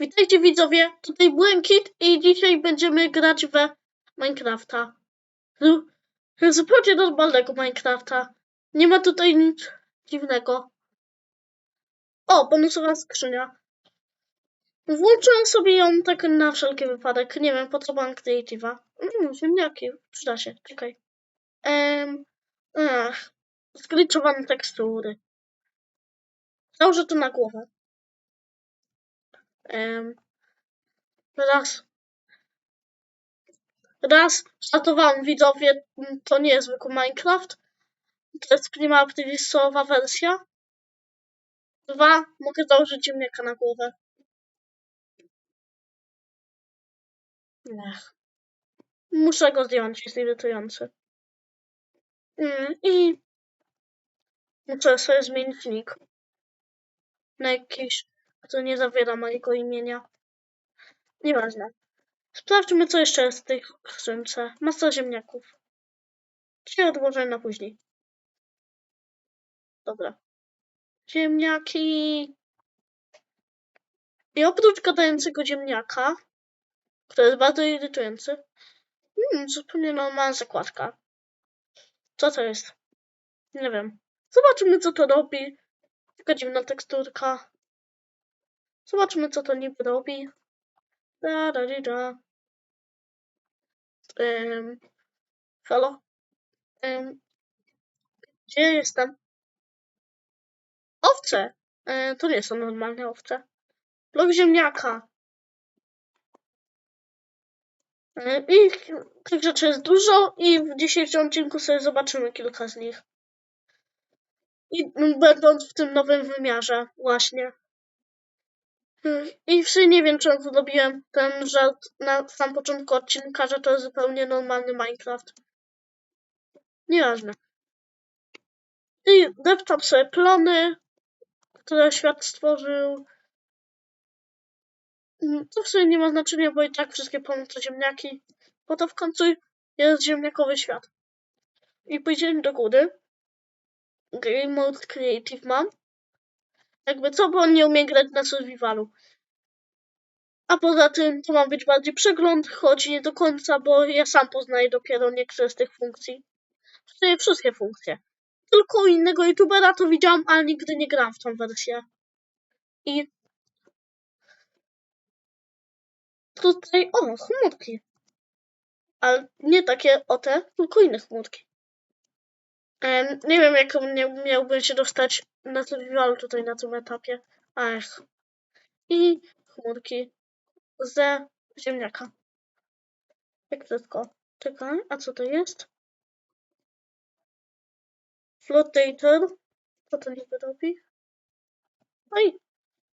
Witajcie widzowie, tutaj Błękit i dzisiaj będziemy grać we Minecrafta. Zu- Zupełnie normalnego Minecrafta. Nie ma tutaj nic dziwnego. O, bonusowa skrzynia. Włączyłem sobie ją tak na wszelki wypadek. Nie wiem, po co mam Creative'a. Mm, ziemniaki, przyda się, czekaj. Um, ach, zgliczowane tekstury. Założę to na głowę. Um, raz. Raz startowałem widzowie, to nie jest zwykły Minecraft. To jest prima aktywistowa wersja. Dwa, mogę założyć ziemniaka na głowę. Ech. Muszę go zdjąć, jest irytujący. Mm, I muszę sobie zmienić nick. Na jakiś, który nie zawiera mojego imienia. Nieważne. Sprawdźmy, co jeszcze jest w tej skrzynce. Masa ziemniaków. Dzisiaj odłożę na później. Dobra. Ziemniaki. I oprócz gadającego ziemniaka, który jest bardzo irytujący, hmm, zupełnie normalna zakładka. Co to jest? Nie wiem. Zobaczymy, co to robi. Taka dziwna teksturka. Zobaczmy, co to niby robi. Da, da, di, da. Um, halo? Um, gdzie jestem? Owce! E, to nie są normalne owce. Blok ziemniaka. E, I tych rzeczy jest dużo i w dzisiejszym odcinku sobie zobaczymy kilka z nich. I będąc w tym nowym wymiarze, właśnie. Mm, I w sumie nie wiem, czemu zrobiłem ten żart na sam początku odcinka, że to jest zupełnie normalny Minecraft. Nieważne. I deptam sobie plony, które świat stworzył. Mm, To w sumie nie ma znaczenia, bo i tak wszystkie plony to ziemniaki. Bo to w końcu jest ziemniakowy świat. I pójdziemy do góry. Game Mode Creative mam. Jakby co, bo on nie umie grać na survivalu. A poza tym to ma być bardziej przegląd, choć nie do końca, bo ja sam poznaję dopiero niektóre z tych funkcji. Sumie wszystkie funkcje. Tylko innego youtubera to widziałam, ale nigdy nie grałam w tą wersję. I tutaj, o, chmurki. Ale nie takie o te, tylko inne chmurki. Nie wiem, jak mnie miałbym się dostać na survival tutaj na tym etapie. Ach. I chmurki ze ziemniaka. Jak wszystko. Czekaj, a co to jest? Flotator. Co to niby robi? Oj,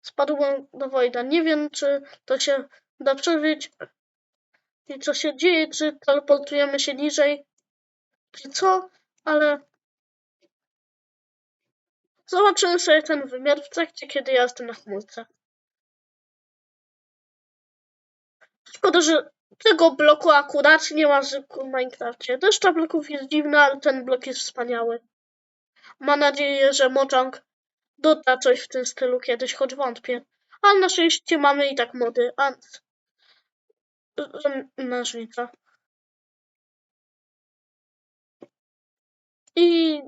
spadłem do Wojda. Nie wiem, czy to się da przeżyć i co się dzieje, czy teleportujemy się niżej, czy co, ale zobaczymy sobie ten wymiar w trakcie, kiedy ja jestem na chmurce. Szkoda, że tego bloku akurat nie ma w Minecrafcie. Reszta bloków jest dziwna, ale ten blok jest wspaniały. Mam nadzieję, że Mojang doda coś w tym stylu kiedyś, choć wątpię. Ale na szczęście mamy i tak mody. A... Nożnica. I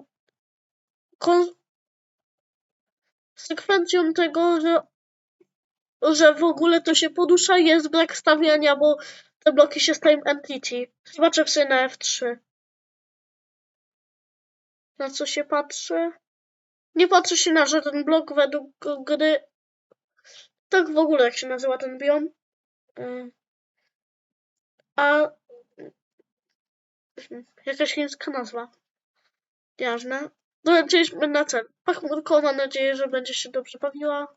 konsekwencją tego, że, że w ogóle to się porusza, jest brak stawiania, bo te bloki się stają entity. Zobaczę sobie na F3. Na co się patrzy? Nie patrzy się na żaden blok według gry. Tak w ogóle, jak się nazywa ten biom. Y, A jakaś chińska nazwa. Jasne. Dołączyliśmy na cel. Pachmurko, mam nadzieję, że będzie się dobrze bawiła.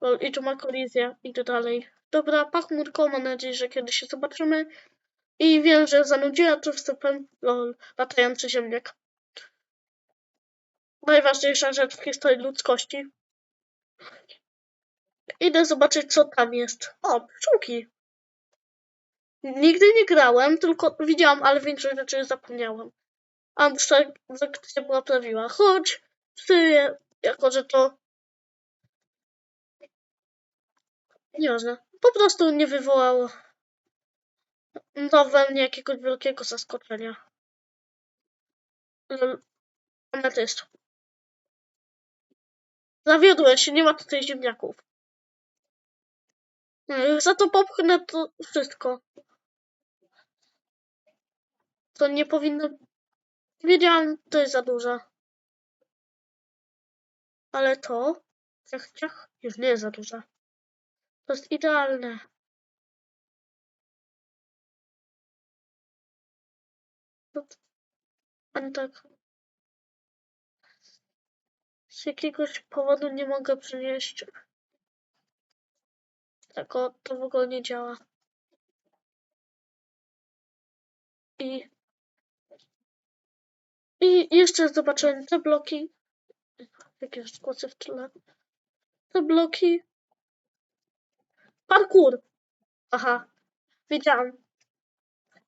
Lol, I tu ma kolizję. Idę dalej. Dobra, pachmurko, mam nadzieję, że kiedyś się zobaczymy. I wiem, że zanudziła to wstępem. Lol, latający ziemniak. Najważniejsza rzecz w historii ludzkości. Idę zobaczyć, co tam jest. O, pszczółki. Nigdy nie grałem, tylko widziałam, ale większość rzeczy zapomniałam. A transakcja była prawiła. Choć, ty, jako że to Nieważne. Po prostu nie wywołało to we mnie jakiegoś wielkiego zaskoczenia. Ametyst. Zawiodłem się, nie ma tutaj ziemniaków. Za to popchnę to wszystko. To nie powinno... Wiedziałam, to jest za dużo. Ale to... Ciach, ciach, już nie jest za dużo. To jest idealne. Ani tak. Z jakiegoś powodu nie mogę przynieść. Tak, o, to w ogóle nie działa. I... I jeszcze zobaczyłem te bloki. Jakieś głosy w tle. Te bloki. Parkour! Aha, wiedziałam.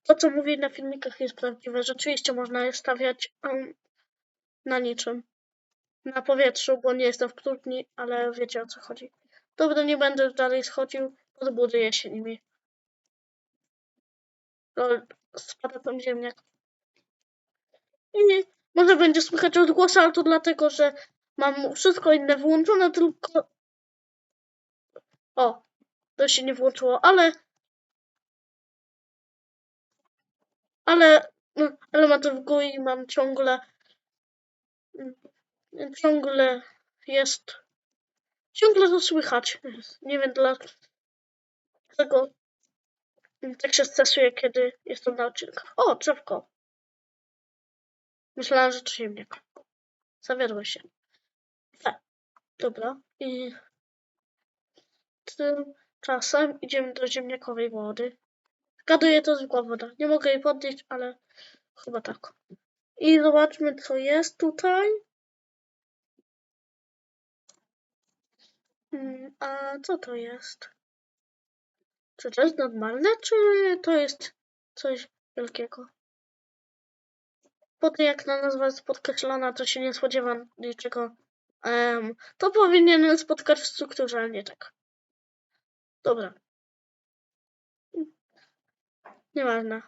To, co mówię na filmikach jest prawdziwe. Rzeczywiście można je stawiać um, na niczym. Na powietrzu, bo nie jestem w studni, ale wiecie o co chodzi. Dobra, nie będę dalej schodził. Podbuduję się nimi. Spada tam ziemniak. I może będzie słychać odgłosy, ale to dlatego, że mam wszystko inne wyłączone, tylko... O, to się nie włączyło, ale... Ale... no, Elementy w GUI mam ciągle... Ciągle jest... Ciągle to słychać. Nie wiem dlaczego tak się stresuję, kiedy jestem na odcinkach. O, drzewko. Myślałam, że to ziemniak. Zawiodłem się. Dobra. I tymczasem idziemy do ziemniakowej wody. Gaduję to zwykła woda. Nie mogę jej podnieść, ale chyba tak. I zobaczmy, co jest tutaj. Mm, A co to jest? Czy to jest normalne, czy to jest coś wielkiego? Po tym jak na nazwa jest podkreślona, to się nie spodziewam niczego. Um, to powinien spotkać w strukturze, ale nie tak. Dobra. Nieważne.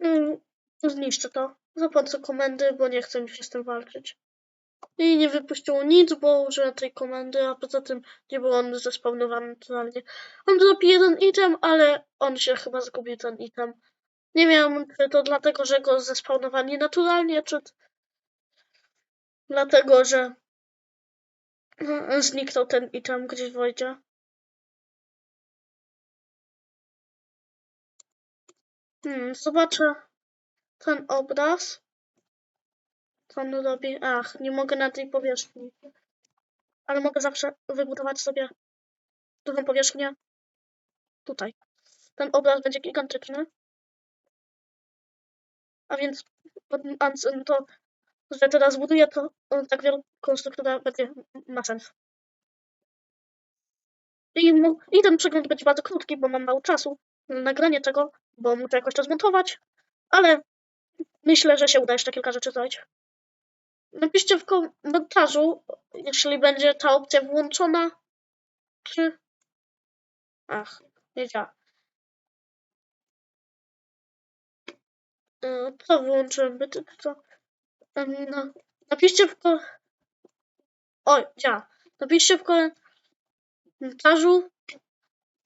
Mm, Zniszczę to. Zapłacę komendy, bo nie chcę mi się z tym walczyć. I nie wypuściło nic, bo użyłem tej komendy, a poza tym nie był on zespawnowany naturalnie. On dropi jeden item, ale on się chyba zgubił ten item. Nie wiem, czy to dlatego, że go zespawnowali naturalnie, czy dlatego, że zniknął ten item gdzieś w. Hmm, zobaczę ten obraz. Co on robi? Ach, nie mogę na tej powierzchni. Ale mogę zawsze wybudować sobie dużą powierzchnię. Tutaj. Ten obraz będzie gigantyczny. A więc to, że teraz buduję to tak wielką strukturę będzie ma sens. I, I ten przegląd będzie bardzo krótki, bo mam mało czasu na nagranie tego, bo muszę jakoś to zmontować, ale myślę, że się uda jeszcze kilka rzeczy zrobić. Napiszcie w komentarzu, jeśli będzie ta opcja włączona, czy... Ach, nie działa. Co wyłączyłem? By to... No, napiszcie w ko... Działa. Napiszcie w komentarzu,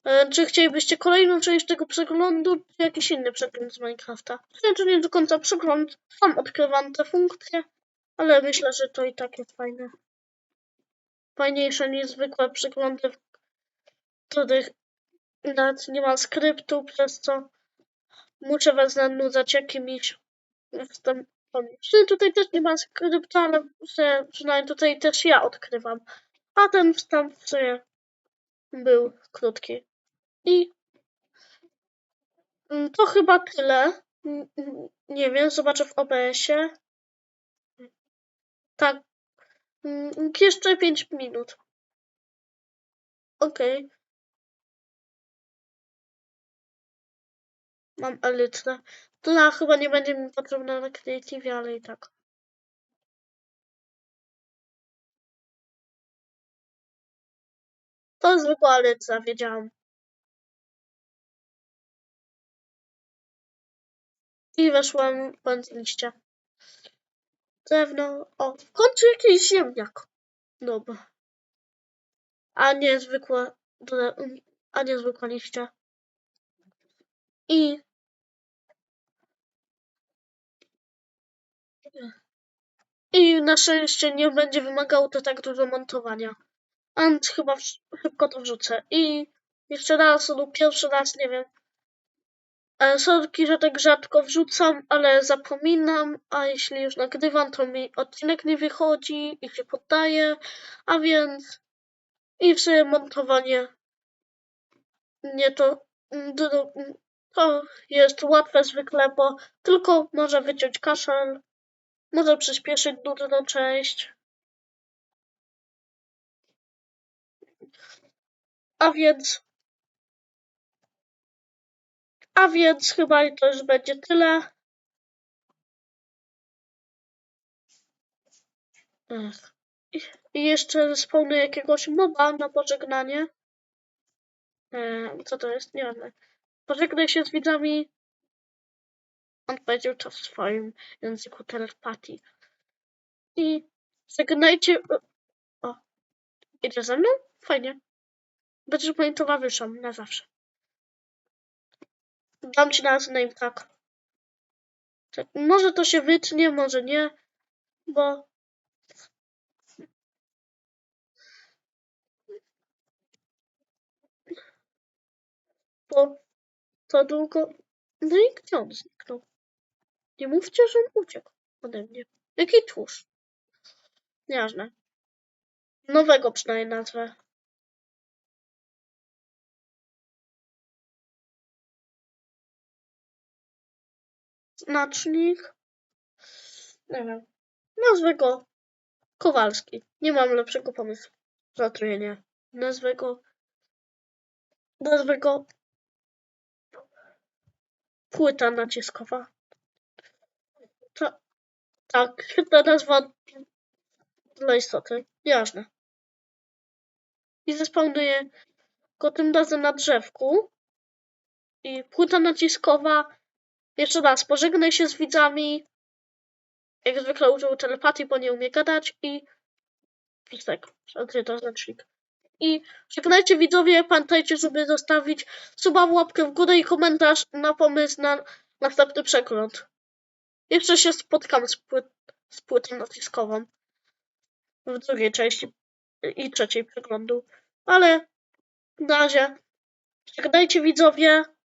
e, czy chcielibyście kolejną część tego przeglądu, czy jakiś inny przegląd z Minecrafta. Znaczy nie do końca przegląd, sam odkrywam te funkcje, ale myślę, że to i tak jest fajne. Fajniejsze niż zwykłe przeglądy, w których nawet nie ma skryptu, przez co muszę was zanudzać jakimiś wstępami. Tutaj też nie ma skryptu, ale przynajmniej tutaj też ja odkrywam. A ten wstęp był krótki. I to chyba tyle. Nie wiem, zobaczę w OBS-ie. Tak. Jeszcze 5 minut. Okej. Okay. Mam elytrę. To chyba nie będzie mi potrzebna na Creative, ale i tak. To zwykła alyca, wiedziałam. I weszłam bądź liście. Drewno. O, w końcu jakiś ziemniak. Dobra. A nie zwykłe, a nie zwykłe liście. I i na szczęście nie będzie wymagało to tak dużo montowania. Ant chyba szybko to wrzucę. I jeszcze raz, lub pierwszy raz, nie wiem. E, Sorki, że tak rzadko wrzucam, ale zapominam, a jeśli już nagrywam, to mi odcinek nie wychodzi i się poddaje, a więc i w montowanie nie to, dru- to jest łatwe zwykle, bo tylko może wyciąć kaszel, może przyspieszyć nudną część. A więc A więc chyba to już będzie tyle. Ech. I i jeszcze spełnię jakiegoś moba na pożegnanie. E, co to jest? Nie wiem. Pożegnaj się z widzami. On powiedział to w swoim języku telepatii. I żegnajcie. O, idzie ze mną? Fajnie. Będziesz moim towarzyszem na zawsze. Dam ci na name tak. tak. Może to się wytnie, może nie, bo bo to długo. No i gdzie on zniknął? Nie mówcie, że on uciekł ode mnie. Jaki tłuszcz? Nieważne. Nowego przynajmniej nazwę. Znacznik. Nie wiem. Nazwę go Kowalski. Nie mam lepszego pomysłu. Zatrujenie. Nazwę go. Nazwę go. Płyta naciskowa. Ta, tak, świetna nazwa dla istoty. Nieważne. I zespawnuję go tym razem na drzewku. I płyta naciskowa. Jeszcze raz, pożegnaj się z widzami. Jak zwykle użył telepatii, bo nie umie gadać i tak, odkryto znacznik. I żegnajcie widzowie, pamiętajcie, żeby zostawić suba, łapkę w górę i komentarz na pomysł na następny przegląd. Jeszcze się spotkam z, z płytą naciskową w drugiej części i trzeciej przeglądu. Ale na razie żegnajcie widzowie.